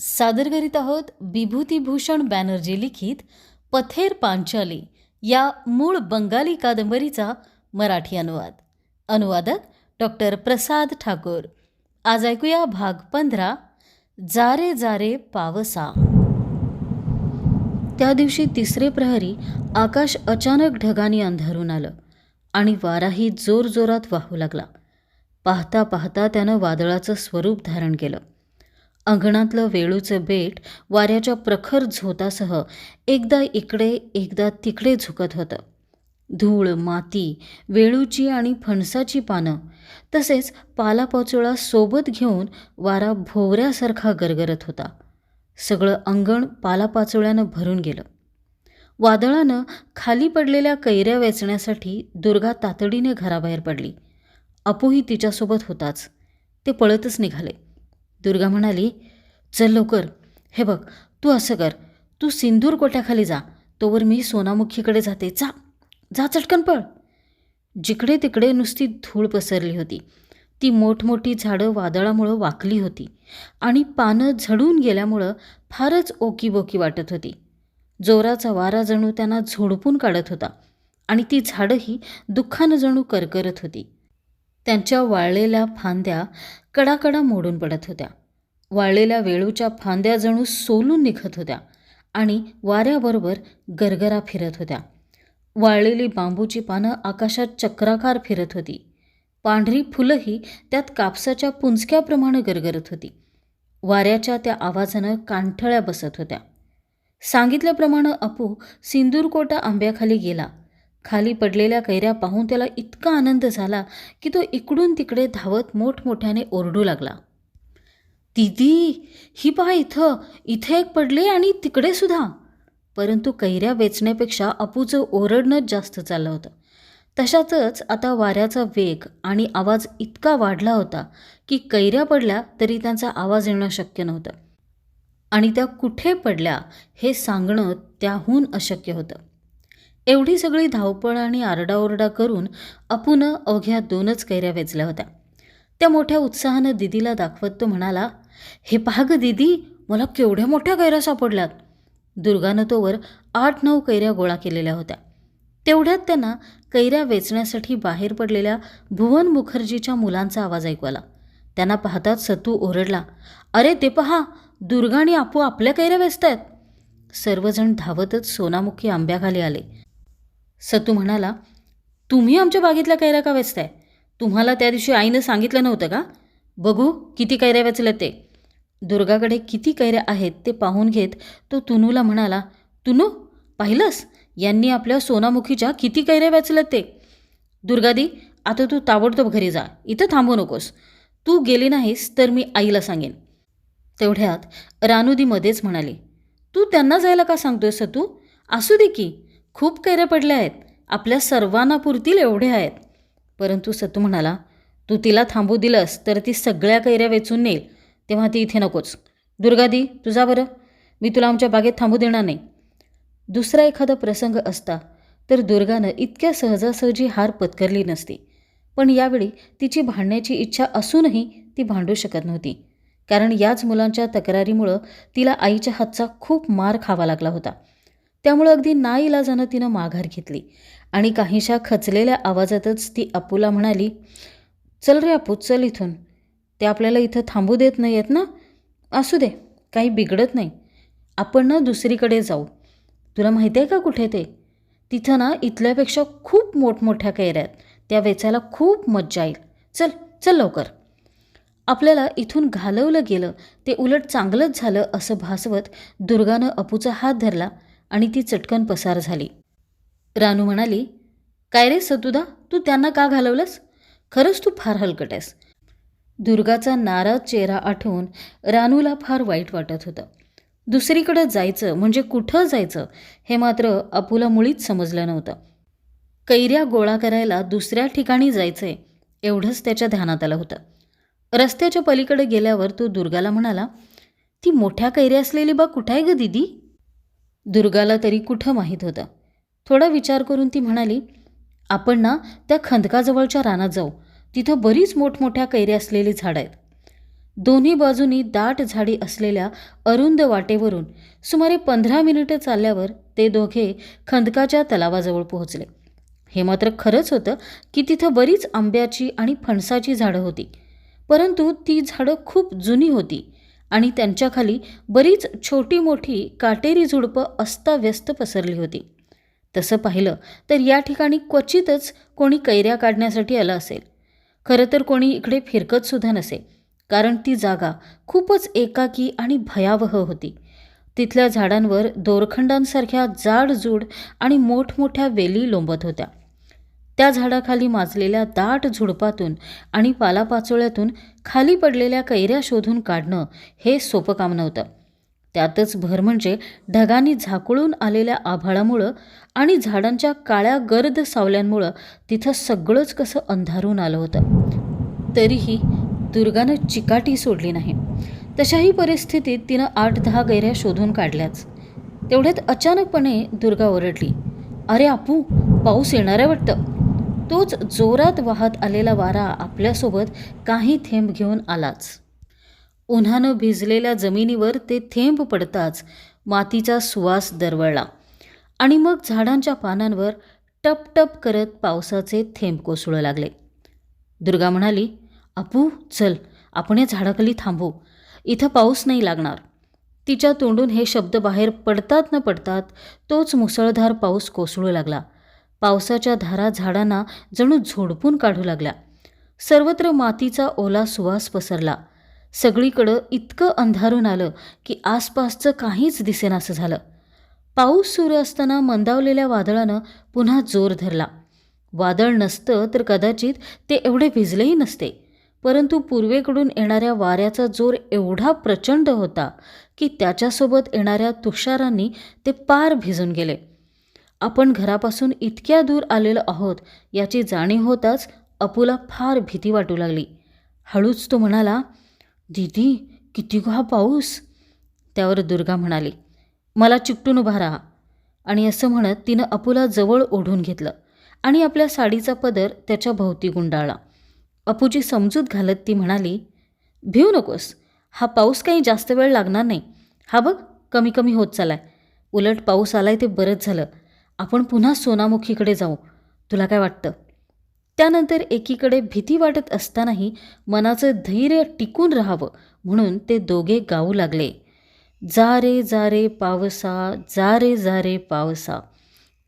सादर करीत आहोत विभूतीभूषण बॅनर्जी लिखित पथेर पांचाली या मूळ बंगाली कादंबरीचा मराठी अनुवाद. अनुवादक डॉक्टर प्रसाद ठाकूर. आज ऐकूया भाग पंधरा जारे जारे पावसा. त्या दिवशी तिसरे प्रहरी आकाश अचानक ढगांनी अंधारून आलं आणि वाराही जोरजोरात वाहू लागला. पाहता पाहता त्यानं वादळाचं स्वरूप धारण केलं. अंगणातलं वेळूचं बेट वाऱ्याच्या प्रखर झोतासह एकदा इकडे एकदा तिकडे झुकत होतं. धूळ माती वेळूची आणि फणसाची पानं तसेच पालापाचोळा सोबत घेऊन वारा भोवऱ्यासारखा गरगरत होता. सगळं अंगण पालापाचोळ्यानं भरून गेलं. वादळानं खाली पडलेल्या कैऱ्या वेचण्यासाठी दुर्गा तातडीने घराबाहेर पडली. अपूही तिच्यासोबत होताच. ते पळतच निघाले. दुर्गा म्हणाली चल लवकर. हे बघ तू असं कर. तू सिंदूर कोट्याखाली जा. तोवर मी सोनामुखीकडे जाते. जा. जा चटकन पळ. जिकडे तिकडे नुसती धूळ पसरली होती. ती मोठमोठी झाडं वादळामुळं वाकली होती आणि पानं झडून गेल्यामुळं फारच ओकीबोकी वाटत होती. जोराचा वारा जणू त्यांना झोडपून काढत होता आणि ती झाडंही दुःखानं जणू करकरत होती. त्यांच्या वाळलेल्या फांद्या कडाकडा मोडून पडत होत्या. वाळलेल्या वेळूच्या फांद्या जणू सोलून निघत होत्या आणि वाऱ्याबरोबर गरगरा फिरत होत्या. वाळलेली बांबूची पानं आकाशात चक्राकार फिरत होती. पांढरी फुलंही त्यात कापसाच्या पुंजक्याप्रमाणे गरगरत होती. वाऱ्याच्या त्या आवाजानं कांठळ्या बसत होत्या. सांगितल्याप्रमाणे अपू सिंदूरकोटा आंब्याखाली गेला. खाली पडलेल्या कैऱ्या पाहून त्याला इतका आनंद झाला की तो इकडून तिकडे धावत मोठमोठ्याने ओरडू लागला. दिदी ही पहा इथं. इथे एक पडले आणि तिकडे सुद्धा. परंतु कैऱ्या वेचण्यापेक्षा अपूचं ओरडणंच जास्त चाललं होतं. तशातच आता वाऱ्याचा वेग आणि आवाज इतका वाढला होता की कैऱ्या पडल्या तरी त्यांचा आवाज येणं शक्य नव्हतं. आणि त्या कुठे पडल्या हे सांगणं त्याहून अशक्य होतं. एवढी सगळी धावपळ आणि आरडाओरडा करून अपूनं अवघ्या दोनच कैऱ्या वेचल्या होत्या. त्या मोठ्या उत्साहानं दिदीला दाखवत तो म्हणाला हे पहा ग दिदी मला केवढ्या मोठ्या कैऱ्या सापडल्यात. दुर्गानं तोवर आठ नऊ कैऱ्या गोळा केलेल्या होत्या. तेवढ्यात त्यांना कैऱ्या वेचण्यासाठी बाहेर पडलेल्या भुवन मुखर्जीच्या मुलांचा आवाज ऐकू आला. त्यांना पाहताच सतू ओरडला अरे ते पहा दुर्गा आणि आपू आपल्या कैऱ्या वेचतायत. सर्वजण धावतच सोनामुखी आंब्याखाली आले. सतू म्हणाला तुम्ही आमच्या बागेतल्या कैऱ्या का वेचताय? तुम्हाला त्या दिवशी आईनं सांगितलं नव्हतं का? बघू किती कैऱ्या वेचल्या ते. दुर्गाकडे किती कैऱ्या आहेत ते पाहून घेत तो तुनूला म्हणाला तुनू पाहिलंस? यांनी आपल्या सोनामुखीच्या किती कैऱ्या वेचल्यात ते? दुर्गादी आता तू ताबडतोब घरी जा. इथं थांबू नकोस. तू गेली नाहीस तर मी आईला सांगेन. तेवढ्यात रानुदी मध्येच म्हणाली तू त्यांना जायला का सांगतोय सतू? असू दे की. खूप कैऱ्या पडल्या आहेत. आपल्या सर्वांना पुरतील एवढे आहेत. परंतु सतू म्हणाला तू तिला थांबू दिलंस तर ती सगळ्या कैऱ्या वेचून नेईल. तेव्हा ती इथे नकोच. दुर्गादी तुझा बरं. मी तुला आमच्या बागेत थांबू देणार नाही. दुसरा एखादा प्रसंग असता तर दुर्गानं इतक्या सहजासहजी हार पत्करली नसती. पण यावेळी तिची भांडण्याची इच्छा असूनही ती भांडू शकत नव्हती. कारण याच मुलांच्या तक्रारीमुळं तिला आईच्या हातचा खूप मार खावा लागला होता. त्यामुळं अगदी नाईलाजानं तिनं माघार घेतली. आणि काहीशा खचलेल्या आवाजातच ती अपूला म्हणाली चल रे अपू चल इथून. ते आपल्याला इथं थांबू देत नाही आहेत ना? असू दे काही बिघडत नाही. आपण ना दुसरीकडे जाऊ. तुला माहिती आहे का कुठे ते? तिथं ना इथल्यापेक्षा खूप मोठमोठ्या कैऱ्या आहेत त्या वेचायला खूप मज्जा येईल. चल चल लवकर. आपल्याला इथून घालवलं गेलं. ते उलट चांगलंच झालं असं भासवत दुर्गानं अपूचा हात धरला. आणि ती चटकन पसार झाली. रानू म्हणाली काय रे सतुदा तू त्यांना का घालवलंस? खरंच तू फार हलकट आहेस. दुर्गाचा नाराज चेहरा आठवून रानूला फार वाईट वाटत होतं. दुसरीकडे जायचं म्हणजे कुठं जायचं हे मात्र अपूला मुळीच समजलं नव्हतं. कैऱ्या गोळा करायला दुसऱ्या ठिकाणी जायचंय एवढंच त्याच्या ध्यानात आलं होतं. रस्त्याच्या पलीकडे गेल्यावर तो दुर्गाला म्हणाला ती मोठ्या कैऱ्या असलेली बा कुठं आहे ग दिदी? दुर्गाला तरी कुठं माहीत होतं? थोडा विचार करून ती म्हणाली आपण ना त्या खंदकाजवळच्या रानात जाऊ. तिथं बरीच मोठमोठ्या कैऱ्या असलेली झाडं आहेत. दोन्ही बाजूनी दाट झाडी असलेल्या अरुंद वाटेवरून सुमारे पंधरा मिनिटं चालल्यावर ते दोघे खंदकाच्या तलावाजवळ पोहोचले. हे मात्र खरंच होतं की तिथं बरीच आंब्याची आणि फणसाची झाडं होती. परंतु ती झाडं खूप जुनी होती. आणि त्यांच्याखाली बरीच छोटी मोठी काटेरी झुडपं अस्ताव्यस्त पसरली होती. तसं पाहिलं तर या ठिकाणी क्वचितच कोणी कैऱ्या काढण्यासाठी आलं असेल. खरं तर कोणी इकडे फिरकतसुद्धा नसे कारण ती जागा खूपच एकाकी आणि भयावह होती. तिथल्या झाडांवर दोरखंडांसारख्या जाडजूड आणि मोठमोठ्या वेली लोंबत होत्या. त्या झाडाखाली माजलेल्या दाट झुडपातून आणि पालापाचोळ्यातून खाली पडलेल्या कैऱ्या शोधून काढणं हे सोपं काम नव्हतं. त्यातच भर म्हणजे ढगांनी झाकळून आलेल्या आभाळामुळं आणि झाडांच्या काळ्या गर्द सावल्यांमुळं तिथं सगळंच कसं अंधारून आलं होतं. तरीही दुर्गानं चिकाटी सोडली नाही. तशाही परिस्थितीत तिनं आठ दहा गैऱ्या शोधून काढल्याच. तेवढ्यात अचानकपणे दुर्गा ओरडली अरे आपू पाऊस येणार आहे वाटतं. तोच जोरात वाहत आलेला वारा आपल्यासोबत काही थेंब घेऊन आलाच. उन्हानं भिजलेल्या जमिनीवर ते थेंब पडताच मातीचा सुवास दरवळला आणि मग झाडांच्या पानांवर टप टप करत पावसाचे थेंब कोसळू लागले. दुर्गा म्हणाली अपू चल आपण या झाडाखाली थांबू. इथं पाऊस नाही लागणार. तिच्या तोंडून हे शब्द बाहेर पडतात न पडतात तोच मुसळधार पाऊस कोसळू लागला. पावसाच्या धारा झाडांना जणू झोडपून काढू लागल्या. सर्वत्र मातीचा ओला सुवास पसरला. सगळीकडं इतकं अंधारून आलं की आसपासचं काहीच दिसेनासं झालं. पाऊस सुरू असताना मंदावलेल्या वादळानं पुन्हा जोर धरला. वादळ नसतं तर कदाचित ते एवढे भिजलेही नसते. परंतु पूर्वेकडून येणाऱ्या वाऱ्याचा जोर एवढा प्रचंड होता की त्याच्यासोबत येणाऱ्या तुषारांनी ते पार भिजून गेले. आपण घरापासून इतक्या दूर आलेलो आहोत याची जाणीव होताच अपूला फार भीती वाटू लागली. हळूच तो म्हणाला दीदी किती गो हा पाऊस. त्यावर दुर्गा म्हणाली मला चिकटून उभा राहा. आणि असं म्हणत तिनं अपूला जवळ ओढून घेतलं आणि आपल्या साडीचा पदर त्याच्या भोवती गुंडाळला. अपूची समजूत घालत ती म्हणाली भिऊ नकोस हा पाऊस काही जास्त वेळ लागणार नाही. हा बघ कमी कमी होत चालाय. उलट पाऊस आलाय ते बरंच झालं. आपण पुन्हा सोनामुखीकडे जाऊ. तुला काय वाटतं? त्यानंतर एकीकडे भीती वाटत असतानाही मनाचं धैर्य टिकून राहावं म्हणून ते दोघे गाऊ लागले. जा रे जा रे पावसा जा रे जा रे पावसा.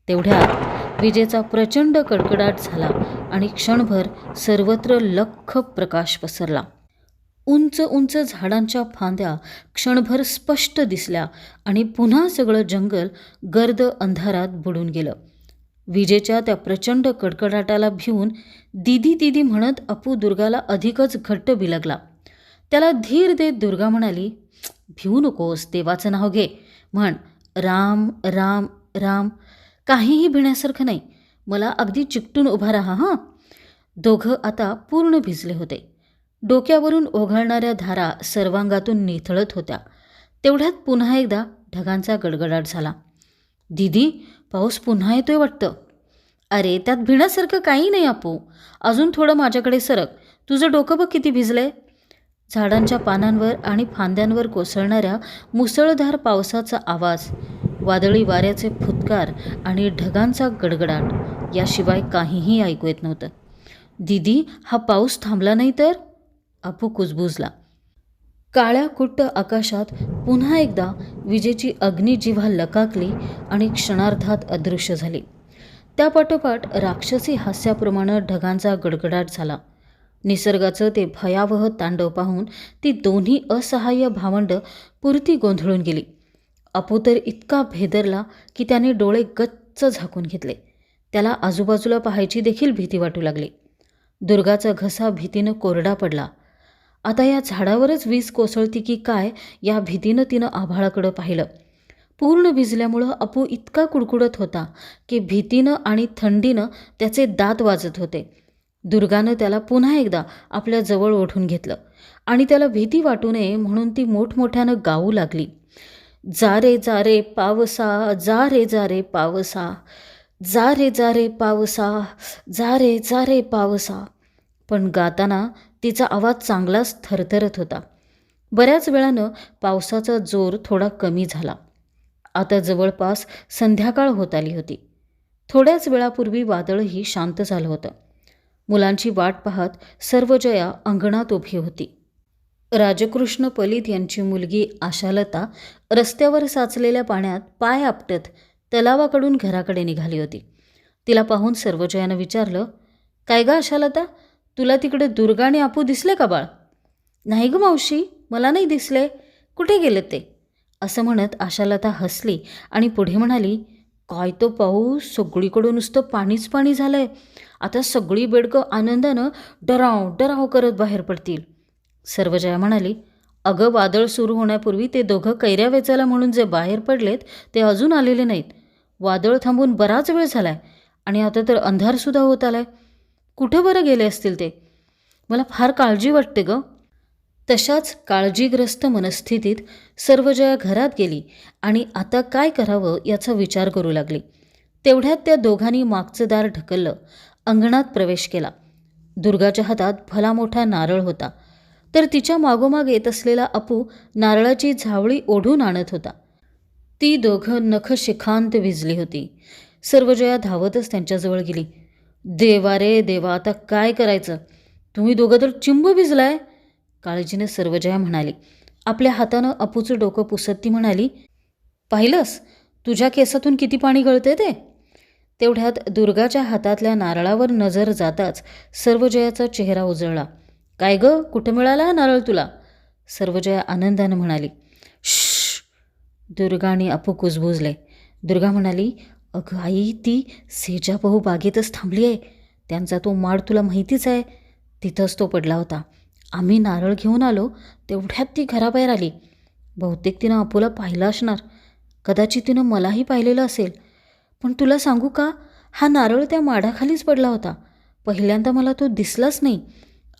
तेवढ्यात विजेचा प्रचंड कडकडाट झाला आणि क्षणभर सर्वत्र लख्ख प्रकाश पसरला. उंच उंच झाडांच्या फांद्या क्षणभर स्पष्ट दिसल्या आणि पुन्हा सगळं जंगल गर्द अंधारात बुडून गेलं. विजेच्या त्या प्रचंड कडकडाटाला भिवून दिदी दिदी म्हणत अपू दुर्गाला अधिकच घट्ट बिलगला. त्याला धीर देत दुर्गा म्हणाली भिवू नकोस देवाचं नाव घे. म्हण राम राम राम. काहीही भिण्यासारखं नाही. मला अगदी चिकटून उभा राहा हां. दोघं आता पूर्ण भिजले होते. डोक्यावरून ओघळणाऱ्या धारा सर्वांगातून निथळत होत्या. तेवढ्यात पुन्हा एकदा ढगांचा गडगडाट झाला. दीदी पाऊस पुन्हा येतोय वाटतं. अरे त्यात भिण्यासारखं काही नाही आपू अजून थोडं माझ्याकडे सरक. तुझं डोकं बघ किती भिजलंय. झाडांच्या पानांवर आणि फांद्यांवर कोसळणाऱ्या मुसळधार पावसाचा आवाज वादळी वाऱ्याचे फुतकार आणि ढगांचा गडगडाट याशिवाय काहीही ऐकू येत नव्हतं. दीदी हा पाऊस थांबला नाही तर? अपू कुजबुजला काळ्या कुट्ट आकाशात पुन्हा एकदा विजेची अग्निजिव्हा लकाकली आणि क्षणार्धात अदृश्य झाली. त्यापाठोपाठ राक्षसी हास्याप्रमाणे ढगांचा गडगडाट झाला. निसर्गाचं ते भयावह तांडव पाहून ती दोन्ही असहाय्य भावंड पुरती गोंधळून गेली. अपू तर इतका भेदरला की त्याने डोळे गच्च झाकून घेतले. त्याला आजूबाजूला पाहायची देखील भीती वाटू लागली. दुर्गाचा घसा भीतीनं कोरडा पडला. आता या झाडावरच वीज कोसळती की काय या भीतीनं तिनं आभाळाकडं पाहिलं. पूर्ण भिजल्यामुळं अपू इतका कुडकुडत होता की भीतीनं आणि थंडीनं त्याचे दात वाजत होते. दुर्गानं त्याला पुन्हा एकदा आपल्या जवळ ओढून घेतलं आणि त्याला भीती वाटू नये म्हणून ती मोठमोठ्यानं गाऊ लागली. जा रे जा रे पावसा जा रे जा रे पावसा. जा रे जा रे पावसा. जा रे जा रे पावसा. पण गाताना तिचा आवाज चांगलाच थरथरत होता. बऱ्याच वेळानं पावसाचा जोर थोडा कमी झाला. आता जवळपास संध्याकाळ होत आली होती. थोड्याच वेळापूर्वी वादळही शांत झालं होतं. मुलांची वाट पाहत सर्वजया अंगणात उभी होती. राजकृष्ण पलित यांची मुलगी आशालता रस्त्यावर साचलेल्या पाण्यात पाय आपटत तलावाकडून घराकडे निघाली होती. तिला पाहून सर्वजयानं विचारलं काय गं आशालता? तुला तिकडे दुर्गा आणि आपू दिसले का बाळ? नाही ग मावशी मला नाही दिसले. कुठे गेले ते? असं म्हणत आशालता हसली आणि पुढे म्हणाली काय तो पाऊस? सगळीकडून नुसतं पाणीच पाणी झालंय. आता सगळी बेडकं आनंदानं डराव डराव करत बाहेर पडतील. सर्वजया म्हणाली अगं वादळ सुरू होण्यापूर्वी ते दोघं कैऱ्या वेचायला म्हणून जे बाहेर पडलेत ते अजून आलेले नाहीत. वादळ थांबून बराच वेळ झालाय आणि आता तर अंधारसुद्धा होत आला आहे कुठं बरं गेले असतील ते? मला फार काळजी वाटते ग. तशाच काळजीग्रस्त मनस्थितीत सर्वजया घरात गेली आणि आता काय करावं याचा विचार करू लागली. तेवढ्यात त्या दोघांनी मागचं दार ढकललं अंगणात प्रवेश केला. दुर्गाच्या हातात भला मोठा नारळ होता. तर तिच्या मागोमाग येत असलेला अपू नारळाची झावळी ओढून आणत होता. ती दोघं नख शिखांत विजली होती. सर्वजया धावतच त्यांच्याजवळ गेली. देवा रे देवा आता काय करायचं? तुम्ही दोघं तर चिंब भिजलाय. काळजीने सर्वजया म्हणाली. आपल्या हातानं अपूचं डोकं पुसत ती म्हणाली पाहिलंस? तुझ्या केसातून किती पाणी गळते ते? तेवढ्यात दुर्गाच्या हातातल्या नारळावर नजर जाताच सर्वजयाचा चेहरा उजळला. काय ग? कुठं मिळाला हा नारळ तुला? सर्वजया आनंदानं म्हणाली. श दुर्गा आणि अपू कुजबुजले. दुर्गा म्हणाली अगं आई ती सेजाबहू बागेतच थांबली आहे. त्यांचा तो माड तुला माहितीच आहे. तिथंच तो पडला होता. आम्ही नारळ घेऊन आलो तेवढ्यात ती घराबाहेर आली. बहुतेक तिनं अपूला पाहिलं असणार. कदाचित तिनं मलाही पाहिलेलं असेल. पण तुला सांगू का हा नारळ त्या माडाखालीच पडला होता. पहिल्यांदा मला तो दिसलाच नाही.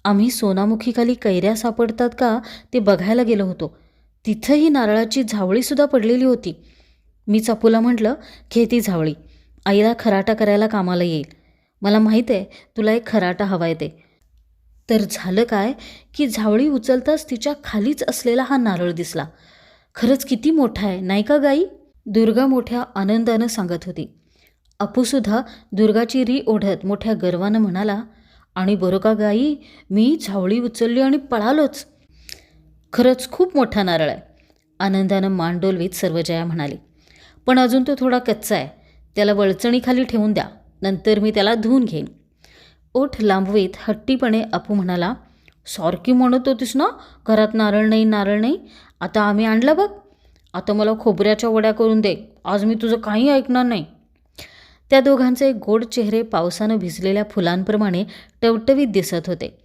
आम्ही सोनामुखीखाली कैऱ्या सापडतात का ते बघायला गेलो होतो. तिथंही नारळाची झावळीसुद्धा पडलेली होती. मी चपूला म्हटलं खेती झावळी. आईला खराटा करायला कामाला येईल. मला माहीत आहे तुला एक खराटा हवा आहे ते. तर झालं काय की झावळी उचलताच तिच्या खालीच असलेला हा नारळ दिसला. खरंच किती मोठा आहे नाही का गाई? दुर्गा मोठ्या आनंदानं सांगत होती. अपूसुद्धा दुर्गाची री ओढत मोठ्या गर्वानं म्हणाला आणि बरं का गाई मी झावळी उचलली आणि पळालोच. खरंच खूप मोठा नारळ आहे. आनंदानं मान डोलवीत सर्वजया म्हणाली. पण अजून तो थोडा कच्चा आहे. त्याला वळचणीखाली ठेवून द्या. नंतर मी त्याला धुवून घेईन. ओठ लांबवीत हट्टीपणे अपू म्हणाला सारखी म्हणत होतीस ना? घरात नारळ नाही नारळ नाही? आता आम्ही आणला बघ. आता मला खोबऱ्याच्या वड्या करून दे. आज मी तुझं काही ऐकणार नाही. त्या दोघांचे गोड चेहरे पावसानं भिजलेल्या फुलांप्रमाणे टवटवीत दिसत होते.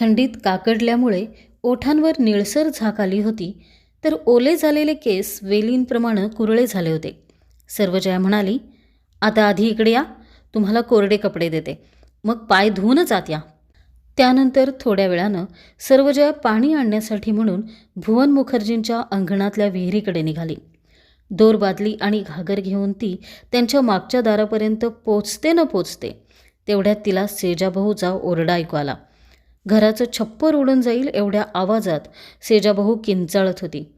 थंडीत काकडल्यामुळे ओठांवर निळसर झाक आली होती. तर ओले झालेले केस वेलींप्रमाणे कुरळे झाले होते. सर्वजया म्हणाली आता आधी इकडे या तुम्हाला कोरडे कपडे देते. मग पाय धुवूनच आत या. त्यानंतर थोड्या वेळानं सर्वजया पाणी आणण्यासाठी म्हणून भुवन मुखर्जींच्या अंगणातल्या विहिरीकडे निघाली. दोर बादली आणि घागर घेऊन ती त्यांच्या मागच्या दारापर्यंत पोचते न पोचते तेवढ्यात तिला सेजाभाऊचा ओरडा ऐकू आला. घराचं छप्पर उडून जाईल एवढ्या आवाजात सेजाभाऊ किंचाळत होती.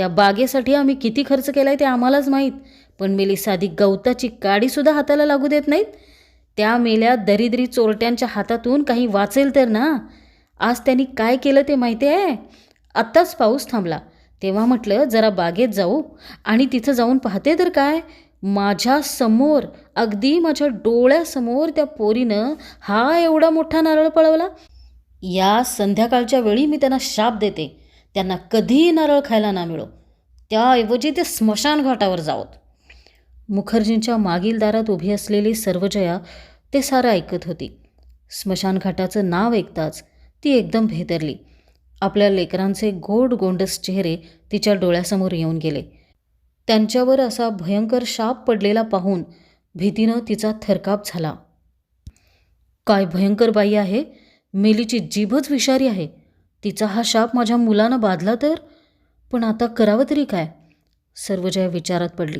त्या बागेसाठी आम्ही किती खर्च केला आहे ते आम्हालाच माहीत. पण मेली साधी गवताची काडीसुद्धा हाताला लागू देत नाहीत. त्या मेल्या दरिद्री चोरट्यांच्या हातातून काही वाचेल तर ना? आज त्यांनी काय केलं ते माहिती आहे? आत्ताच पाऊस थांबला. तेव्हा म्हटलं जरा बागेत जाऊ. आणि तिथं जाऊन पाहते तर काय? माझ्यासमोर अगदी माझ्या डोळ्यासमोर त्या पोरीनं हा एवढा मोठा नारळ पळवला. या संध्याकाळच्या वेळी मी त्यांना शाप देते. त्यांना कधीही नारळ खायला ना मिळो. त्याऐवजी ते स्मशानघाटावर जावत. मुखर्जींच्या मागील दारात उभी असलेली सर्वजया ते सारं ऐकत होती. स्मशानघाटाचं नाव ऐकताच ती एकदम भेदरली आपल्या लेकरांचे गोड गोंडस चेहरे तिच्या डोळ्यासमोर येऊन गेले. त्यांच्यावर असा भयंकर शाप पडलेला पाहून भीतीनं तिचा थरकाप झाला. काय भयंकर बाई आहे. मेलीची जीभच विषारी आहे. तिचा हा शाप माझ्या मुलानं बाधला तर? पण आता करावं तरी काय? सर्वजया विचारात पडली.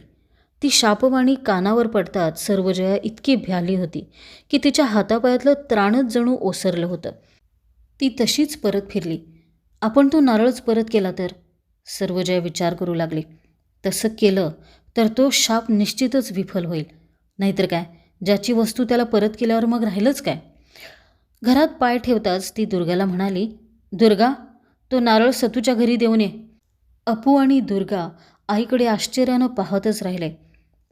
ती शापवाणी कानावर पडताच सर्वजया इतकी भ्याली होती की तिच्या हातापायातलं त्राणच जणू ओसरलं होतं. ती तशीच परत फिरली. आपण तो नारळच परत केला तर? सर्वजया विचार करू लागली. तसं केलं तर तो शाप निश्चितच विफल होईल. नाहीतर काय? ज्याची वस्तू त्याला परत केल्यावर मग राहिलंच काय? घरात पाय ठेवताच ती दुर्गाला म्हणाली दुर्गा तो नारळ सतूच्या घरी देऊन ये. अपू आणि दुर्गा आईकडे आश्चर्यानं पाहतच राहिले.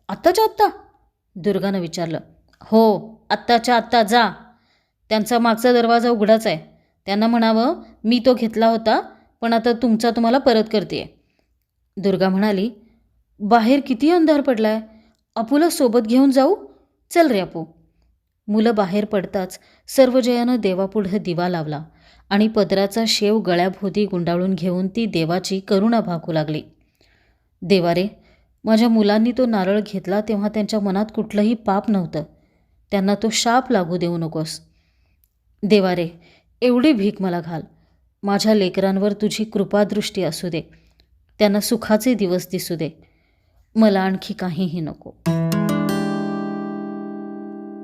आत्ताच्या आत्ता? दुर्गानं विचारलं. हो आत्ताच्या आत्ता जा. त्यांचा मागचा दरवाजा उघडाच आहे. त्यांना म्हणावं मी तो घेतला होता पण आता तुमचा तुम्हाला परत करते दुर्गा म्हणाली बाहेर किती अंधार पडलाय? अपूला सोबत घेऊन जाऊ? चल रे अपू. मुलं बाहेर पडताच सर्वजयानं देवापुढं दिवा लावला आणि पदराचा शेव गळ्याभोवती गुंडाळून घेऊन ती देवाची करुणा भागू लागली. देवा रे माझ्या मुलांनी तो नारळ घेतला तेव्हा त्यांच्या मनात कुठलंही पाप नव्हतं. त्यांना तो शाप लागू देऊ नकोस. देवा रे एवढी भीक मला घाल. माझ्या लेकरांवर तुझी कृपादृष्टी असू दे. त्यांना सुखाचे दिवस दिसू दे. मला आणखी काहीही नको.